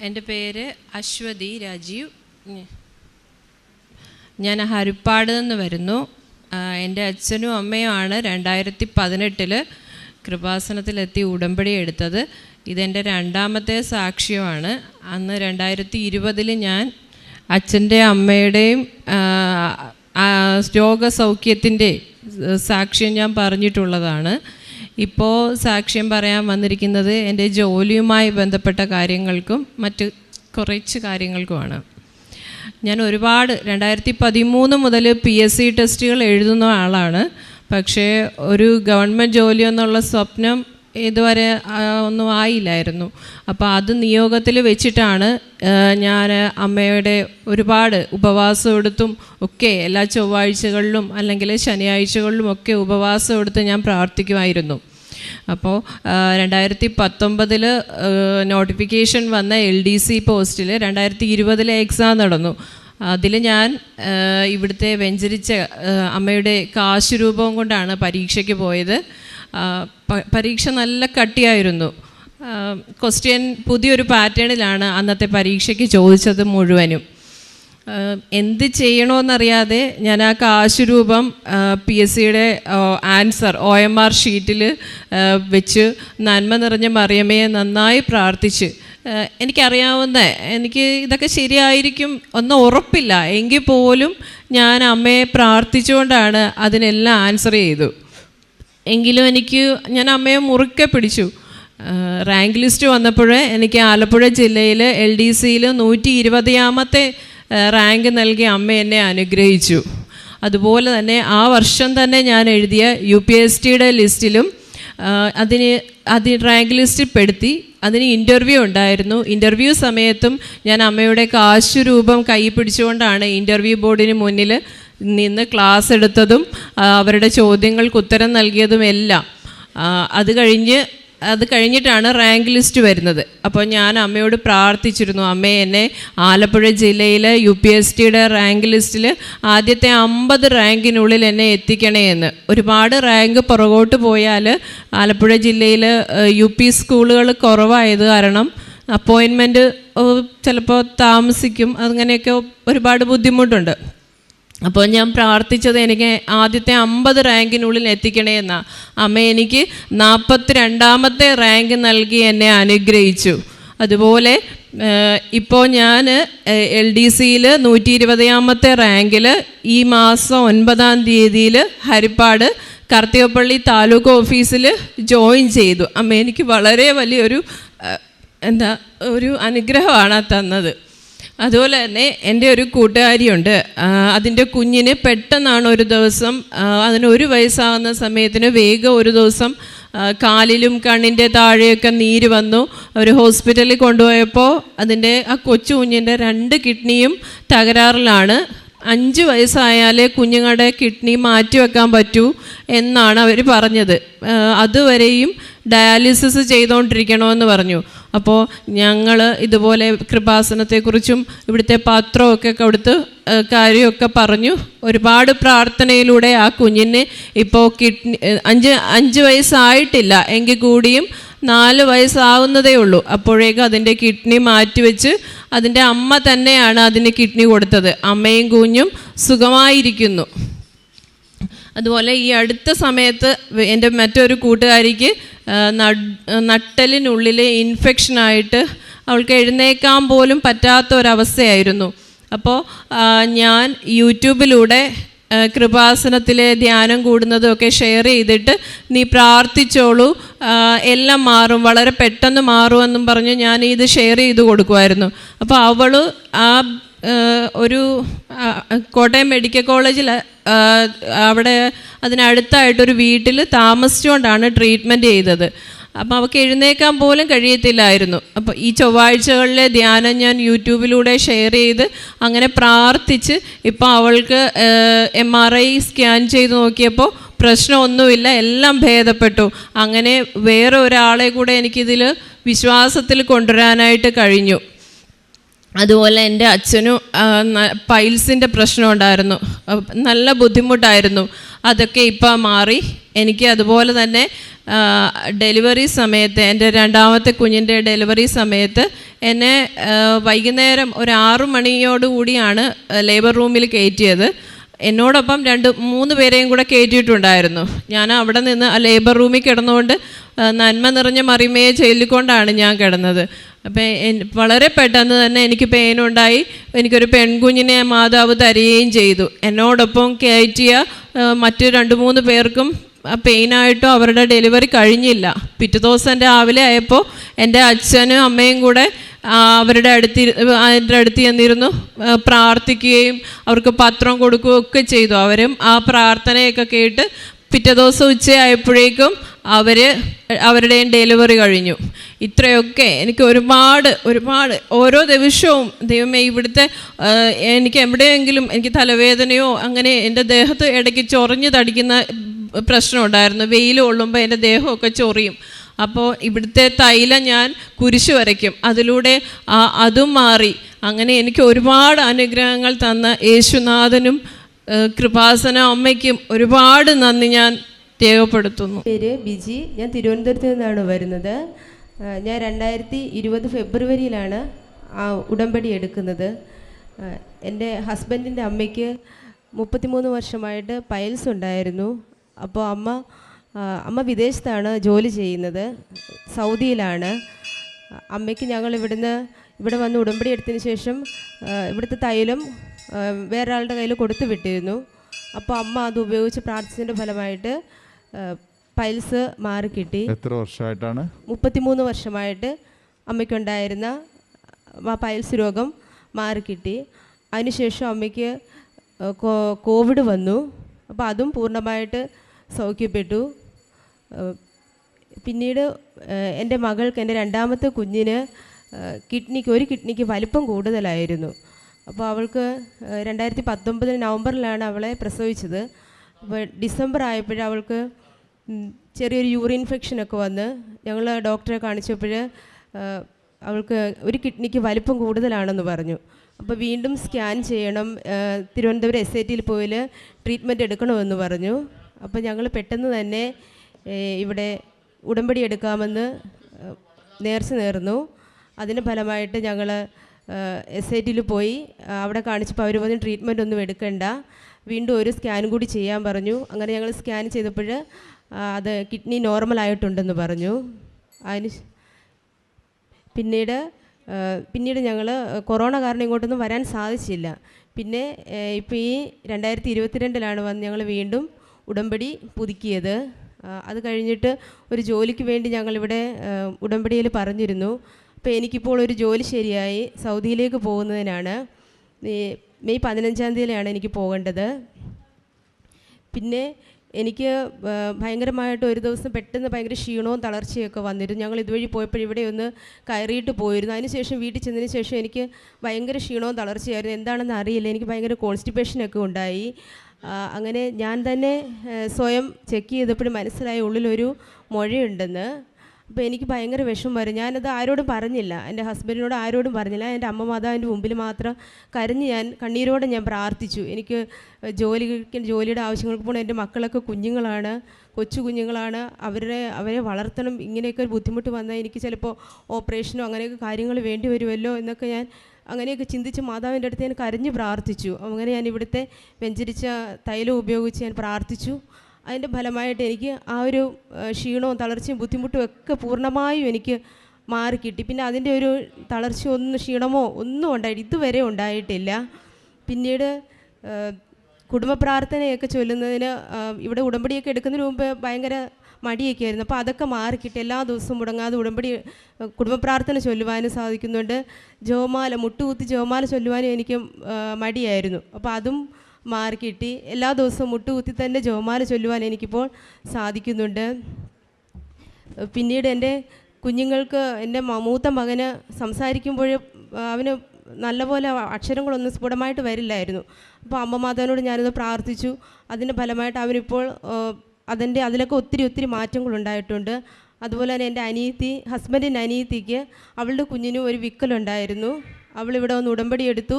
എന്റെ പേര് അശ്വതി രാജീവ്. ഞാൻ ഹരിപ്പാട് നിന്ന് വരുന്നു. എന്റെ അച്ഛനും അമ്മയുമാണ് രണ്ടായിരത്തി പതിനെട്ടിൽ കൃപാസനത്തിലെത്തി ഉടമ്പടി എടുത്തത്. ഇതെന്റെ രണ്ടാമത്തെ സാക്ഷ്യമാണ്. അന്ന് രണ്ടായിരത്തി ഇരുപതിൽ ഞാൻ അച്ഛന്റെ അമ്മയുടെയും രോഗസൗഖ്യത്തിന്റെ സാക്ഷ്യം ഞാൻ പറഞ്ഞിട്ടുള്ളതാണ്. ഇപ്പോൾ സാക്ഷ്യം പറയാൻ വന്നിരിക്കുന്നത് എന്റെ ജോലിയുമായി ബന്ധപ്പെട്ട കാര്യങ്ങൾക്കും മറ്റ് കുറച്ച് കാര്യങ്ങൾക്കുമാണ്. ഞാൻ ഒരുപാട് രണ്ടായിരത്തി പതിമൂന്ന് മുതൽ പി എസ് സി ടെസ്റ്റുകൾ എഴുതുന്ന ആളാണ്. പക്ഷേ ഒരു ഗവൺമെന്റ് ജോലി എന്നുള്ള സ്വപ്നം ഇതുവരെ ഒന്നും ആയില്ലായിരുന്നു. അപ്പോൾ അത് നിയോഗത്തിൽ വെച്ചിട്ടാണ് ഞാൻ അമ്മയുടെ ഒരുപാട് ഉപവാസം എടുത്തും ഒക്കെ എല്ലാ ചൊവ്വാഴ്ചകളിലും അല്ലെങ്കിൽ ശനിയാഴ്ചകളിലും ഒക്കെ ഉപവാസം എടുത്ത് ഞാൻ പ്രാർത്ഥിക്കുമായിരുന്നു. അപ്പോൾ രണ്ടായിരത്തി പത്തൊമ്പതിൽ നോട്ടിഫിക്കേഷൻ വന്ന എൽ ഡി സി പോസ്റ്റിൽ രണ്ടായിരത്തി ഇരുപതിലെ എക്സാം നടന്നു. അതിൽ ഞാൻ ഇവിടുത്തെ വെഞ്ചരിച്ച അമ്മയുടെ കാശ് രൂപം കൊണ്ടാണ് പരീക്ഷയ്ക്ക് പോയത്. പരീക്ഷ നല്ല കട്ടിയായിരുന്നു. ക്വസ്റ്റ്യൻ പുതിയൊരു പാറ്റേണിലാണ് അന്നത്തെ പരീക്ഷയ്ക്ക് ചോദിച്ചത് മുഴുവനും. എന്ത് ചെയ്യണമെന്നറിയാതെ ഞാൻ ആ കാശ് രൂപം പി എസ് സിയുടെ ആൻസർ ഒ എം ആർ ഷീറ്റിൽ വെച്ച് നന്മ നിറഞ്ഞ മറിയമയെ നന്നായി പ്രാർത്ഥിച്ച്. എനിക്കറിയാവുന്ന എനിക്ക് ഇതൊക്കെ ശരിയായിരിക്കും ഒന്നും ഉറപ്പില്ല. എങ്കിൽ പോലും ഞാൻ അമ്മയെ പ്രാർത്ഥിച്ചുകൊണ്ടാണ് അതിനെല്ലാം ആൻസർ ചെയ്തു. എങ്കിലും എനിക്ക് ഞാൻ അമ്മയെ മുറുക്കെ പിടിച്ചു. റാങ്ക് ലിസ്റ്റ് വന്നപ്പോൾ എനിക്ക് ആലപ്പുഴ ജില്ലയിൽ എൽ ഡി സിയിൽ നൂറ്റി ഇരുപതാമത്തെ റാങ്ക് നൽകി അമ്മ എന്നെ അനുഗ്രഹിച്ചു. അതുപോലെ തന്നെ ആ വർഷം തന്നെ ഞാൻ എഴുതിയ യു പി എസ് ടിയുടെ ലിസ്റ്റിലും അതിന് അത് റാങ്ക് ലിസ്റ്റിൽ പെടുത്തി അതിന് ഇന്റർവ്യൂ ഉണ്ടായിരുന്നു. ഇന്റർവ്യൂ സമയത്തും ഞാൻ അമ്മയുടെ കാശ് രൂപം കൈ പിടിച്ചുകൊണ്ടാണ് ഇന്റർവ്യൂ ബോർഡിന് മുന്നിൽ നിന്ന് ക്ലാസ് എടുത്തതും അവരുടെ ചോദ്യങ്ങൾക്ക് ഉത്തരം നൽകിയതും എല്ലാം അത് കഴിഞ്ഞ് അത് കഴിഞ്ഞിട്ടാണ് റാങ്ക് ലിസ്റ്റ് വരുന്നത്. അപ്പോൾ ഞാൻ അമ്മയോട് പ്രാർത്ഥിച്ചിരുന്നു അമ്മ എന്നെ ആലപ്പുഴ ജില്ലയിലെ യു പി എസ് ടിയുടെ റാങ്ക് ലിസ്റ്റിൽ ആദ്യത്തെ അമ്പത് റാങ്കിനുള്ളിൽ എന്നെ എത്തിക്കണേ എന്ന്. ഒരുപാട് റാങ്ക് പുറകോട്ട് പോയാൽ ആലപ്പുഴ ജില്ലയിൽ യു പി സ്കൂളുകൾ കുറവായത് കാരണം അപ്പോയിൻമെന്റ് ചിലപ്പോൾ താമസിക്കും അങ്ങനെയൊക്കെ ഒരുപാട് ബുദ്ധിമുട്ടുണ്ട്. അപ്പോൾ ഞാൻ പ്രാർത്ഥിച്ചത് എനിക്ക് ആദ്യത്തെ അമ്പത് റാങ്കിനുള്ളിൽ എത്തിക്കണേ എന്നാ. അമ്മ എനിക്ക് നാൽപ്പത്തി രണ്ടാമത്തെ റാങ്ക് നൽകി എന്നെ അനുഗ്രഹിച്ചു. അതുപോലെ ഇപ്പോൾ ഞാൻ എൽ ഡി സിയിൽ നൂറ്റി ഇരുപതാമത്തെ റാങ്കിൽ ഈ മാസം ഒൻപതാം തീയതിയിൽ ഹരിപ്പാട് കർത്തികപ്പള്ളി താലൂക്ക് ഓഫീസിൽ ജോയിൻ ചെയ്തു. അമ്മ എനിക്ക് വളരെ വലിയൊരു എന്താ ഒരു അനുഗ്രഹമാണ് തന്നത്. അതുപോലെ തന്നെ എന്റെ ഒരു കൂട്ടുകാരിയുണ്ട്. അതിന്റെ കുഞ്ഞിന് പെട്ടെന്നാണ് ഒരു ദിവസം അതിന് ഒരു വയസ്സാകുന്ന സമയത്തിന് വേഗം ഒരു ദിവസം കാലിലും കണ്ണിന്റെ താഴെയൊക്കെ നീര് വന്നു. അവർ ഹോസ്പിറ്റലിൽ കൊണ്ടുപോയപ്പോൾ അതിന്റെ ആ കൊച്ചു കുഞ്ഞിന്റെ രണ്ട് കിഡ്നിയും തകരാറിലാണ്. അഞ്ച് വയസ്സായാലേ കുഞ്ഞുങ്ങളുടെ കിഡ്നി മാറ്റിവെക്കാൻ പറ്റൂ എന്നാണ് അവർ പറഞ്ഞത്. അതുവരെയും ഡയാലിസിസ് ചെയ്തുകൊണ്ടിരിക്കണമെന്ന് പറഞ്ഞു. അപ്പോൾ ഞങ്ങൾ ഇതുപോലെ കൃപാസനത്തെക്കുറിച്ചും ഇവിടുത്തെ പാത്രമൊക്കെ കൊടുത്ത് കാര്യമൊക്കെ പറഞ്ഞു. ഒരുപാട് പ്രാർത്ഥനയിലൂടെ ആ കുഞ്ഞിന് ഇപ്പോൾ കിഡ്നി അഞ്ച് അഞ്ച് വയസ്സായിട്ടില്ല. എങ്കിൽ കൂടിയും നാല് വയസ്സാവുന്നതേ ഉള്ളൂ. അപ്പോഴേക്കും അതിന്റെ കിഡ്നി മാറ്റിവെച്ച് അതിന്റെ അമ്മ തന്നെയാണ് അതിന് കിഡ്നി കൊടുത്തത്. അമ്മയും കുഞ്ഞും സുഖമായിരിക്കുന്നു. അതുപോലെ ഈ അടുത്ത സമയത്ത് എന്റെ മറ്റൊരു കൂട്ടുകാരിക്ക് നട്ടലിനുള്ളിൽ ഇൻഫെക്ഷനായിട്ട് അവൾക്ക് എഴുന്നേക്കാൻ പോലും പറ്റാത്ത ഒരവസ്ഥയായിരുന്നു അപ്പോൾ ഞാൻ യൂട്യൂബിലൂടെ കൃപാസനത്തിലെ ധ്യാനം കൂടുന്നതും ഒക്കെ ഷെയർ ചെയ്തിട്ട് നീ പ്രാർത്ഥിച്ചോളൂ. എല്ലാം മാറും. വളരെ പെട്ടെന്ന് മാറുമെന്നും പറഞ്ഞ് ഞാൻ ഇത് ഷെയർ ചെയ്ത് കൊടുക്കുമായിരുന്നു. അപ്പോൾ അവൾ ആ ഒരു കോട്ടയം മെഡിക്കൽ കോളേജിൽ അവിടെ അതിനടുത്തായിട്ടൊരു വീട്ടിൽ താമസിച്ചുകൊണ്ടാണ് ട്രീറ്റ്മെന്റ് ചെയ്തത്. അപ്പോൾ അവൾക്ക് എഴുന്നേക്കാൻ പോലും കഴിയത്തില്ലായിരുന്നു. അപ്പോൾ ഈ ചൊവ്വാഴ്ചകളിലെ ധ്യാനം ഞാൻ യൂട്യൂബിലൂടെ ഷെയർ ചെയ്ത് അങ്ങനെ പ്രാർത്ഥിച്ച് ഇപ്പോൾ അവൾക്ക് എം ആർ ഐ സ്കാൻ ചെയ്ത് നോക്കിയപ്പോൾ പ്രശ്നമൊന്നുമില്ല എല്ലാം ഭേദപ്പെട്ടു. അങ്ങനെ വേറെ ഒരാളെ കൂടെ എനിക്കിതിൽ വിശ്വാസത്തിൽ കൊണ്ടുവരാനായിട്ട് കഴിഞ്ഞു. അതുപോലെ എന്റെ അച്ഛനും പൈൽസിന്റെ പ്രശ്നം ഉണ്ടായിരുന്നു. നല്ല ബുദ്ധിമുട്ടായിരുന്നു. അതൊക്കെ ഇപ്പം മാറി. എനിക്ക് അതുപോലെ തന്നെ ഡെലിവറി സമയത്ത് എന്റെ രണ്ടാമത്തെ കുഞ്ഞിന്റെ ഡെലിവറി സമയത്ത് എന്നെ വൈകുന്നേരം ഒരു ആറു മണിയോടുകൂടിയാണ് ലേബർ റൂമിൽ കയറ്റിയത്. എന്നോടൊപ്പം രണ്ട് മൂന്ന് പേരെയും കൂടെ കയറ്റിയിട്ടുണ്ടായിരുന്നു ഞാൻ അവിടെ നിന്ന് ആ ലേബർ റൂമിൽ കിടന്നുകൊണ്ട് നന്മ നിറഞ്ഞ മറിമയെ ചൊല്ലിക്കൊണ്ടാണ് ഞാൻ കിടന്നത്. അപ്പം വളരെ പെട്ടെന്ന് തന്നെ എനിക്ക് പെയിനുണ്ടായി എനിക്കൊരു പെൺകുഞ്ഞിനെ മാതാവ് തരികയും ചെയ്തു. എന്നോടൊപ്പം കയറ്റിയ മറ്റു രണ്ട് മൂന്ന് പേർക്കും പെയിനായിട്ടോ അവരുടെ ഡെലിവറി കഴിഞ്ഞില്ല. പിറ്റേ ദിവസം രാവിലെ ആയപ്പോൾ എന്റെ അച്ഛനും അമ്മയും കൂടെ അവരുടെ അടുത്ത് അതിന്റെ അടുത്ത് ചെന്നിരുന്നു. പ്രാർത്ഥിക്കുകയും അവർക്ക് പത്രം കൊടുക്കുകയും ഒക്കെ ചെയ്തു. അവരും ആ പ്രാർത്ഥനയൊക്കെ കേട്ട് പിറ്റേ ദിവസം ഉച്ചയായപ്പോഴേക്കും അവർ അവരുടെയും ഡെലിവറി കഴിഞ്ഞു. ഇത്രയൊക്കെ എനിക്ക് ഒരുപാട് ഒരുപാട് ഓരോ ദിവസവും ദൈവമേ ഇവിടുത്തെ എനിക്ക് എവിടെയെങ്കിലും എനിക്ക് തലവേദനയോ അങ്ങനെ എന്റെ ദേഹത്ത് ഇടയ്ക്ക് ചൊറിഞ്ഞ് തടിക്കുന്ന പ്രശ്നം ഉണ്ടായിരുന്നു വെയിൽ കൊള്ളുമ്പോൾ എന്റെ ദേഹമൊക്കെ ചൊറിയും. അപ്പോൾ ഇവിടുത്തെ തൈലം ഞാൻ കുരിശ് വരയ്ക്കും. അതിലൂടെ അതും മാറി. അങ്ങനെ എനിക്ക് ഒരുപാട് അനുഗ്രഹങ്ങൾ തന്ന യേശുനാഥനും കൃപാസന അമ്മയ്ക്കും ഒരുപാട് നന്ദി ഞാൻ രേഖപ്പെടുത്തുന്നു. പേര് ബിജി. ഞാൻ തിരുവനന്തപുരത്ത് നിന്നാണ് വരുന്നത്. ഞാൻ രണ്ടായിരത്തി ഇരുപത് ഫെബ്രുവരിയിലാണ് ആ ഉടമ്പടി എടുക്കുന്നത്. എന്റെ ഹസ്ബൻഡിന്റെ അമ്മയ്ക്ക് മുപ്പത്തിമൂന്ന് വർഷമായിട്ട് പയൽസ് ഉണ്ടായിരുന്നു. അപ്പോൾ അമ്മ അമ്മ വിദേശത്താണ് ജോലി ചെയ്യുന്നത് സൗദിയിലാണ്. അമ്മയ്ക്ക് ഞങ്ങൾ ഇവിടുന്ന് ഇവിടെ വന്ന് ഉടമ്പടി എടുത്തതിന് ശേഷം ഇവിടുത്തെ തൈലം ആ, വേറൊരാളുടെ കയ്യിൽ കൊടുത്തു വിട്ടിരുന്നു. അപ്പോൾ അമ്മ അത് ഉപയോഗിച്ച് പ്രാർത്ഥിച്ചതിന്റെ ഫലമായിട്ട് പൈൽസ് മാറി കിട്ടി. എത്ര വർഷമായിട്ടാണ്? മുപ്പത്തിമൂന്ന് വർഷമായിട്ട് അമ്മയ്ക്കുണ്ടായിരുന്ന ആ പൈൽസ് രോഗം മാറി കിട്ടി. അതിനുശേഷം അമ്മയ്ക്ക് കോവിഡ് വന്നു. അപ്പോൾ അതും പൂർണമായിട്ട് സൗഖ്യപ്പെട്ടു. പിന്നീട് എന്റെ മകൾക്ക് എന്റെ രണ്ടാമത്തെ കുഞ്ഞിന് കിഡ്നിക്ക് ഒരു കിഡ്നിക്ക് വലിപ്പം കൂടുതലായിരുന്നു. അപ്പോൾ അവൾക്ക് രണ്ടായിരത്തി പത്തൊമ്പതിൽ നവംബറിലാണ് അവളെ പ്രസവിച്ചത്. അപ്പോൾ ഡിസംബർ ആയപ്പോഴവൾക്ക് ചെറിയൊരു യൂറിൻ ഇൻഫെക്ഷനൊക്കെ വന്ന് ഞങ്ങൾ ഡോക്ടറെ കാണിച്ചപ്പോൾ അവൾക്ക് ഒരു കിഡ്നിക്ക് വലിപ്പം കൂടുതലാണെന്ന് പറഞ്ഞു. അപ്പോൾ വീണ്ടും സ്കാൻ ചെയ്യണം തിരുവനന്തപുരം എസ് ഐ ടിയിൽ പോയിൽ ട്രീറ്റ്മെന്റ് എടുക്കണമെന്ന് പറഞ്ഞു. അപ്പോൾ ഞങ്ങൾ പെട്ടെന്ന് തന്നെ ഇവിടെ ഉടമ്പടി എടുക്കാമെന്ന് നേർച്ച നേർന്നു. അതിന് ഫലമായിട്ട് ഞങ്ങൾ എസ് ഐ ടിയിൽ പോയി. അവിടെ കാണിച്ചപ്പോൾ അവർ പറഞ്ഞു ട്രീറ്റ്മെന്റ് ഒന്നും എടുക്കണ്ട. വീണ്ടും ഒരു സ്കാൻ കൂടി ചെയ്യാൻ പറഞ്ഞു. അങ്ങനെ ഞങ്ങൾ സ്കാൻ ചെയ്തപ്പോൾ അത് കിഡ്നി നോർമൽ ആയിട്ടുണ്ടെന്ന് പറഞ്ഞു. അതിന് പിന്നീട് പിന്നീട് ഞങ്ങൾ കൊറോണ കാരണം ഇങ്ങോട്ടൊന്നും വരാൻ സാധിച്ചില്ല. പിന്നെ ഇപ്പോൾ ഈ രണ്ടായിരത്തി ഇരുപത്തിരണ്ടിലാണ് വന്ന് ഞങ്ങൾ വീണ്ടും ഉടമ്പടി പുതുക്കിയത്. അത് കഴിഞ്ഞിട്ട് ഒരു ജോലിക്ക് വേണ്ടി ഞങ്ങളിവിടെ ഉടമ്പടിയിൽ പറഞ്ഞിരുന്നു. അപ്പോൾ എനിക്കിപ്പോൾ ഒരു ജോലി ശരിയായി സൗദിയിലേക്ക് പോകുന്നതിനാണ്. മെയ് പതിനഞ്ചാം തീയതിയിലാണ് എനിക്ക് പോകേണ്ടത്. പിന്നെ എനിക്ക് ഭയങ്കരമായിട്ട് ഒരു ദിവസം പെട്ടെന്ന് ഭയങ്കര ക്ഷീണവും തളർച്ചയൊക്കെ വന്നിരുന്നു. ഞങ്ങൾ ഇതുവഴി പോയപ്പോൾ ഇവിടെ ഒന്ന് കയറിയിട്ട് പോയിരുന്നു. അതിനുശേഷം വീട്ടിൽ ചെന്നതിന് ശേഷം എനിക്ക് ഭയങ്കര ക്ഷീണവും തളർച്ചയായിരുന്നു. എന്താണെന്ന് അറിയില്ല. എനിക്ക് ഭയങ്കര കോൺസ്റ്റിപ്പേഷനൊക്കെ ഉണ്ടായി. അങ്ങനെ ഞാൻ തന്നെ സ്വയം ചെക്ക് ചെയ്തപ്പോഴും മനസ്സിലായി ഉള്ളിലൊരു മുഴയുണ്ടെന്ന്. അപ്പോൾ എനിക്ക് ഭയങ്കര വിഷമം വരും. ഞാനത് ആരോടും പറഞ്ഞില്ല. എന്റെ ഹസ്ബൻഡിനോട് ആരോടും പറഞ്ഞില്ല. എന്റെ അമ്മ മാതാവിന്റെ മുമ്പിൽ മാത്രം കരഞ്ഞ് ഞാൻ കണ്ണീരോടെ ഞാൻ പ്രാർത്ഥിച്ചു. എനിക്ക് ജോലിക്ക് ജോലിയുടെ ആവശ്യങ്ങൾക്ക് പോകണം എന്റെ മക്കളൊക്കെ കുഞ്ഞുങ്ങളാണ് കൊച്ചു കുഞ്ഞുങ്ങളാണ്. അവരെ അവരെ വളർത്തണം. ഇങ്ങനെയൊക്കെ ഒരു ബുദ്ധിമുട്ട് വന്നാൽ എനിക്ക് ചിലപ്പോൾ ഓപ്പറേഷനോ അങ്ങനെയൊക്കെ കാര്യങ്ങൾ വേണ്ടി വരുമല്ലോ എന്നൊക്കെ ഞാൻ അങ്ങനെയൊക്കെ ചിന്തിച്ച് മാതാവിന്റെ അടുത്ത് ഞാൻ കരഞ്ഞ് പ്രാർത്ഥിച്ചു. അങ്ങനെ ഞാൻ ഇവിടുത്തെ വെഞ്ചരിച്ച തൈലം ഉപയോഗിച്ച് ഞാൻ പ്രാർത്ഥിച്ചു. അതിന്റെ ഫലമായിട്ട് എനിക്ക് ആ ഒരു ക്ഷീണവും തളർച്ചയും ബുദ്ധിമുട്ടും ഒക്കെ പൂർണമായും എനിക്ക് മാറിക്കിട്ടി പിന്നെ അതിന്റെ ഒരു തളർച്ചയോ ഒന്നും ക്ഷീണമോ ഒന്നും ഉണ്ടായിട്ട് ഇതുവരെ ഉണ്ടായിട്ടില്ല. പിന്നീട് കുടുംബ പ്രാർത്ഥനയൊക്കെ ചൊല്ലുന്നതിന് ഇവിടെ ഉടമ്പടിയൊക്കെ എടുക്കുന്നതിന് മുമ്പ് ഭയങ്കര മടിയൊക്കെ ആയിരുന്നു. അപ്പോൾ അതൊക്കെ മാറിക്കിട്ട്. എല്ലാ ദിവസവും മുടങ്ങാതെ ഉടമ്പടി കുടുംബ പ്രാർത്ഥന ചൊല്ലുവാനും സാധിക്കുന്നുണ്ട്. ജോമാല മുട്ടുകുത്തി ജോമാല ചൊല്ലുവാനും എനിക്ക് മടിയായിരുന്നു. അപ്പോൾ അതും മാറിക്കിട്ടി. എല്ലാ ദിവസവും മുട്ടുകുത്തി തന്നെ ജോമാല ചൊല്ലുവാൻ എനിക്കിപ്പോൾ സാധിക്കുന്നുണ്ട്. പിന്നീട് എന്റെ കുഞ്ഞുങ്ങൾക്ക് എന്റെ മൂത്ത മകന് സംസാരിക്കുമ്പോൾ അവന് നല്ലപോലെ അക്ഷരങ്ങളൊന്നും സ്ഫുടമായിട്ട് വരില്ലായിരുന്നു. അപ്പോൾ അമ്മ മാതാവിനോട് ഞാനത് പ്രാർത്ഥിച്ചു. അതിന്റെ ഫലമായിട്ട് അവനിപ്പോൾ അതിന്റെ അതിലൊക്കെ ഒത്തിരി ഒത്തിരി മാറ്റങ്ങളുണ്ടായിട്ടുണ്ട് അതുപോലെ തന്നെ എന്റെ അനിയത്തി ഹസ്ബൻഡിന്റെ അനിയത്തിക്ക് അവളുടെ കുഞ്ഞിനും ഒരു വിക്കലുണ്ടായിരുന്നു. അവളിവിടെ വന്ന് ഉടമ്പടി എടുത്തു.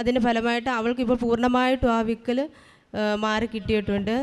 അതിന്റെ ഫലമായിട്ട് അവൾക്കിപ്പോൾ പൂർണമായിട്ടും ആ വിക്കൽ മാറി കിട്ടിയിട്ടുണ്ട്.